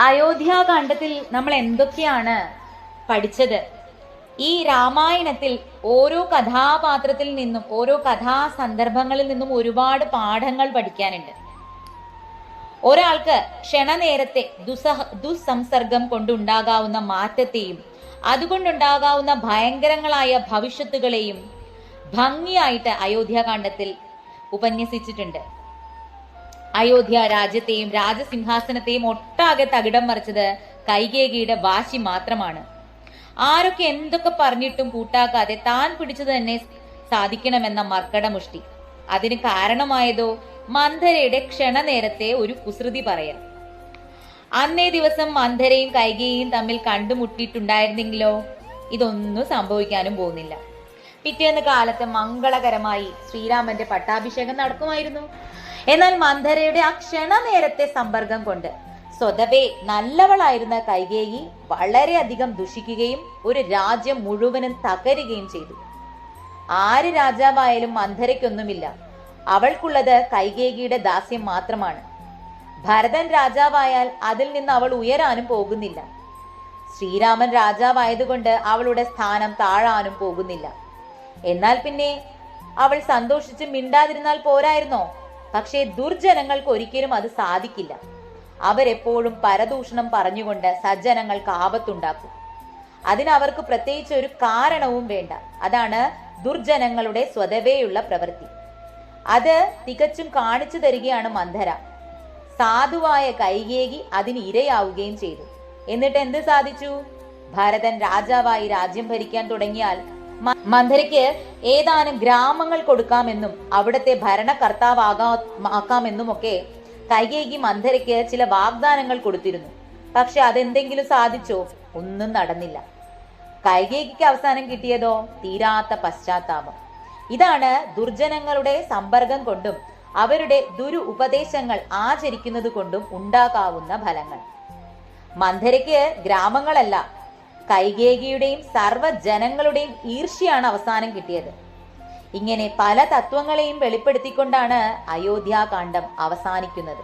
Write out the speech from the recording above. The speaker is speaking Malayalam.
അയോധ്യാകാന്ഡത്തിൽ നമ്മൾ എന്തൊക്കെയാണ് പഠിച്ചത്? ഈ രാമായണത്തിൽ ഓരോ കഥാപാത്രത്തിൽ നിന്നും ഓരോ കഥാസന്ദർഭങ്ങളിൽ നിന്നും ഒരുപാട് പാഠങ്ങൾ പഠിക്കാനുണ്ട്. ഒരാൾക്ക് ക്ഷണനേരത്തെ ദുസഹ ദുസ്സംസർഗം കൊണ്ടുണ്ടാകാവുന്ന മാറ്റത്തെയും അതുകൊണ്ടുണ്ടാകാവുന്ന ഭയങ്കരങ്ങളായ ഭവിഷ്യത്തുകളെയും ഭംഗിയായിട്ട് അയോധ്യാകാന്ഡത്തിൽ ഉപന്യസിച്ചിട്ടുണ്ട്. അയോധ്യ രാജ്യത്തെയും രാജസിംഹാസനത്തെയും ഒട്ടാകെ തകിടം മറിച്ചത് കൈകേകിയുടെ വാശി മാത്രമാണ്. ആരൊക്കെ എന്തൊക്കെ പറഞ്ഞിട്ടും കൂട്ടാക്കാതെ താൻ പിടിച്ചത് തന്നെ സാധിക്കണമെന്ന മർക്കടമുഷ്ടി. അതിന് കാരണമായതോ മന്ധരയുടെ ക്ഷണനേരത്തെ ഒരു കുസൃതി പറയൽ. അന്നേ ദിവസം മന്ധരയും കൈകേയും തമ്മിൽ കണ്ടുമുട്ടിയിട്ടുണ്ടായിരുന്നെങ്കിലോ? ഇതൊന്നും സംഭവിക്കാനും പോകുന്നില്ല. പിറ്റേന്ന് കാലത്ത് മംഗളകരമായി ശ്രീരാമന്റെ പട്ടാഭിഷേകം നടക്കുമായിരുന്നു. എന്നാൽ മന്ധരയുടെ ആ ക്ഷണനേരത്തെ സമ്പർക്കം കൊണ്ട് സ്വതവേ നല്ലവളായിരുന്ന കൈകേയി വളരെയധികം ദുഷിക്കുകയും ഒരു രാജ്യം മുഴുവനും തകരുകയും ചെയ്തു. ആര് രാജാവായാലും മന്ധരയ്ക്കൊന്നുമില്ല. അവൾക്കുള്ളത് കൈകേകിയുടെ ദാസ്യം മാത്രമാണ്. ഭരതൻ രാജാവായാൽ അതിൽ നിന്ന് അവൾ ഉയരാനും പോകുന്നില്ല. ശ്രീരാമൻ രാജാവായതുകൊണ്ട് അവളുടെ സ്ഥാനം താഴാനും പോകുന്നില്ല. എന്നാൽ പിന്നെ അവൾ സന്തോഷിച്ച് മിണ്ടാതിരുന്നാൽ പോരായിരുന്നോ? പക്ഷേ ദുർജനങ്ങൾക്ക് ഒരിക്കലും അത് സാധിക്കില്ല. അവരെപ്പോഴും പരദൂഷണം പറഞ്ഞുകൊണ്ട് സജ്ജനങ്ങൾക്ക് ആപത്തുണ്ടാക്കും. അതിനവർക്ക് പ്രത്യേകിച്ച് ഒരു കാരണവും വേണ്ട. അതാണ് ദുർജനങ്ങളുടെ സ്വതവേയുള്ള പ്രവൃത്തി. അത് തികച്ചും കാണിച്ചു തരികയാണ് മന്ധര. സാധുവായ കൈകേകി അതിന് ഇരയാവുകയും ചെയ്തു. എന്നിട്ട് എന്ത് സാധിച്ചു? ഭരതൻ രാജാവായി രാജ്യം ഭരിക്കാൻ തുടങ്ങിയാൽ മന്ധരയ്ക്ക് ഏതാനും ഗ്രാമങ്ങൾ കൊടുക്കാമെന്നും അവിടുത്തെ ഭരണകർത്താവാകാമെന്നും ഒക്കെ കൈകേകി മന്ധരയ്ക്ക് ചില വാഗ്ദാനങ്ങൾ കൊടുത്തിരുന്നു. പക്ഷെ അതെന്തെങ്കിലും സാധിച്ചോ? ഒന്നും നടന്നില്ല. കൈകേകിക്ക് അവസാനം കിട്ടിയതോ? തീരാത്ത പശ്ചാത്താപം. ഇതാണ് ദുർജനങ്ങളുടെ സമ്പർക്കം കൊണ്ടും അവരുടെ ദുരു ഉപദേശങ്ങൾ ആചരിക്കുന്നത് കൊണ്ടും ഉണ്ടാകാവുന്ന ഫലങ്ങൾ. മന്ധരയ്ക്ക് ഗ്രാമങ്ങളല്ല കൈകേകിയുടെയും സർവജനങ്ങളുടെയും ഈർഷ്യയാണ് അവസാനം കിട്ടിയത്. ഇങ്ങനെ പല തത്വങ്ങളെയും വെളിപ്പെടുത്തിക്കൊണ്ടാണ് അയോധ്യാകാന്ഡം അവസാനിക്കുന്നത്.